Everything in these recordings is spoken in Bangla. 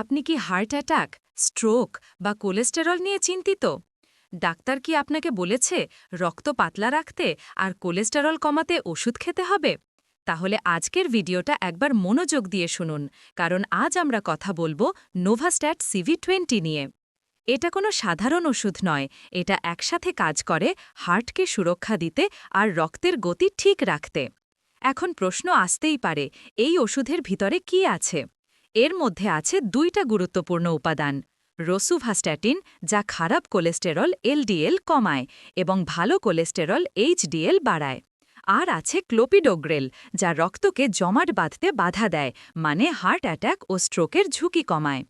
আপনি কি হার্ট অ্যাটাক, স্ট্রোক বা কোলেস্টেরল নিয়ে চিন্তিত? ডাক্তার কি আপনাকে বলেছে রক্ত পাতলা রাখতে আর কোলেস্টেরল কমাতে ওষুধ খেতে হবে? তাহলে আজকের ভিডিওটা একবার মনোযোগ দিয়ে শুনুন, কারণ আজ আমরা কথা বলব নোভাস্ট্যাট সিভি টোয়েন্টি নিয়ে। এটা কোনো সাধারণ ওষুধ নয়, এটা একসাথে কাজ করে হার্টকে সুরক্ষা দিতে আর রক্তের গতি ঠিক রাখতে। এখন প্রশ্ন আসতেই পারে, এই ওষুধের ভিতরে কি আছে? এর মধ্যে আছে দুইটা গুরুত্বপূর্ণ উপাদান, রসুভাস্ট্যাটিন, যা খারাপ কোলেস্টেরল এলডিএল কমায় এবং ভালো কোলেস্টেরল এইচডিএল বাড়ায়। আর আছে ক্লোপিডোগ্রেল, যা রক্তকে জমাট বাঁধতে বাধা দেয় মানে হার্ট অ্যাটাক ও স্ট্রোকের ঝুঁকি কমায়।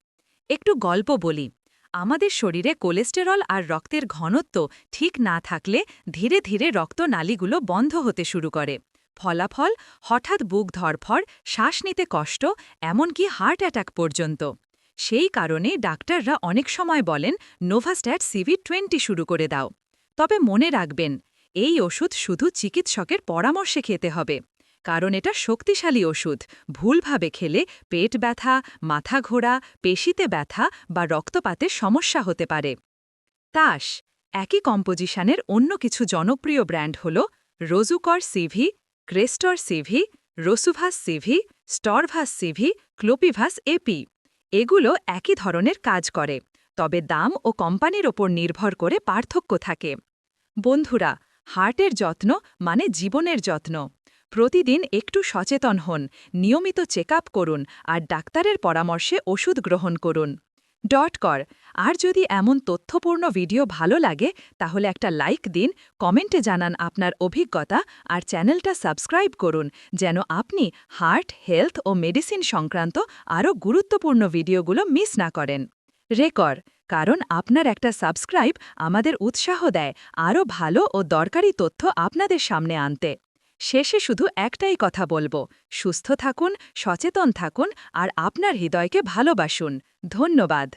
একটু গল্প বলি, আমাদের শরীরে কোলেস্টেরল আর রক্তের ঘনত্ব ঠিক না থাকলে ধীরে ধীরে রক্তনালীগুলো বন্ধ হতে শুরু করে। ফলাফল হঠাৎ বুক ধরফর শ্বাস নিতে কষ্ট, এমনকি হার্ট অ্যাটাক পর্যন্ত। সেই কারণে ডাক্তাররা অনেক সময় বলেন, নোভাস্ট্যাট সিভি টোয়েন্টি শুরু করে দাও। তবে মনে রাখবেন, এই ওষুধ শুধু চিকিৎসকের পরামর্শে খেতে হবে, কারণ এটা শক্তিশালী ওষুধ। ভুলভাবে খেলে পেট ব্যথা, মাথা ঘোরা, পেশিতে ব্যথা বা রক্তপাতের সমস্যা হতে পারে। তাস, একই কম্পোজিশনের অন্য কিছু জনপ্রিয় ব্র্যান্ড হল Rozucor CV Crestor CV, Rosuvas CV, Storvas CV, Clopivas AP. এগুলো একই ধরনের কাজ করে, তবে দাম ও কোম্পানির ওপর নির্ভর করে পার্থক্য থাকে। বন্ধুরা, হার্টের যত্ন মানে জীবনের যত্ন। প্রতিদিন একটু সচেতন হন, নিয়মিত চেক করুন আর ডাক্তারের পরামর্শে ওষুধ গ্রহণ করুন। ডট কর আর যদি এমন তথ্যপূর্ণ ভিডিও ভালো লাগে, তাহলে একটা লাইক দিন কমেন্টে জানান আপনার অভিজ্ঞতা আর চ্যানেলটা সাবস্ক্রাইব করুন, যেন আপনি হার্ট হেলথ ও মেডিসিন সংক্রান্ত আরও গুরুত্বপূর্ণ ভিডিওগুলো মিস না করেন। রেকর কারণ আপনার একটা সাবস্ক্রাইব আমাদের উৎসাহ দেয়, আরও ভালো ও দরকারি তথ্য আপনাদের সামনে আনতে। শেষে শুধু একটাই কথা বলব। সুস্থ থাকুন সচেতন থাকুন আর আপনার হৃদয়কে ভালোবাসুন। ধন্যবাদ।